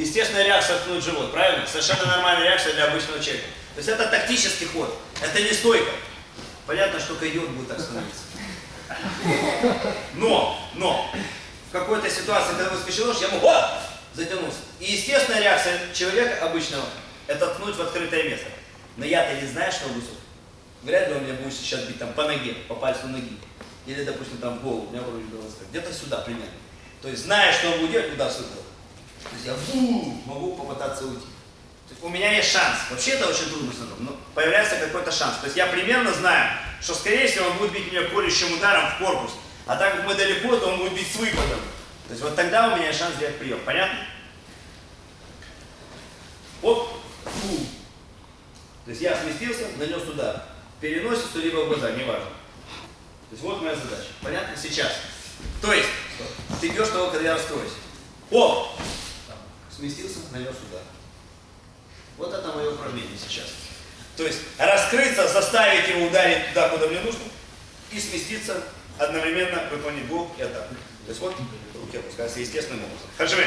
естественная реакция ткнуть живот, правильно? Совершенно нормальная реакция для обычного человека. То есть это тактический ход, это не стойка. Понятно, что идиот будет так становиться. Но, но, в какой-то ситуации, когда выскочил нож, я могу «О!» затянулся. И естественная реакция человека обычного, это ткнуть в открытое место. Но я-то не знаю, что высок. Вряд ли он меня будет сейчас бить там по ноге, по пальцу ноги. Или, допустим, там в голову, у меня вроде сказать, где-то сюда примерно. То есть, зная, что он будет делать, куда сюда. То есть я фу, могу попытаться уйти. То есть у меня есть шанс. Вообще это очень трудно синдром, но появляется какой-то шанс. То есть я примерно знаю, что скорее всего он будет бить меня колющим ударом в корпус. А так как мы далеко, то он будет бить с выпадом. То есть вот тогда у меня шанс сделать прием. Понятно? Оп, фу. То есть я сместился, нанес удар. Переносицу либо в глаза, неважно. То есть вот моя задача. Понятно? Сейчас. То есть, ты бьешь того, когда я раскроюсь. Оп! Сместился, нанес удар. Вот это мое упражнение сейчас. То есть раскрыться, заставить его ударить туда, куда мне нужно, и сместиться, одновременно выполнить блок и атаку. То есть вот руки опускаются естественным образом. Хожими.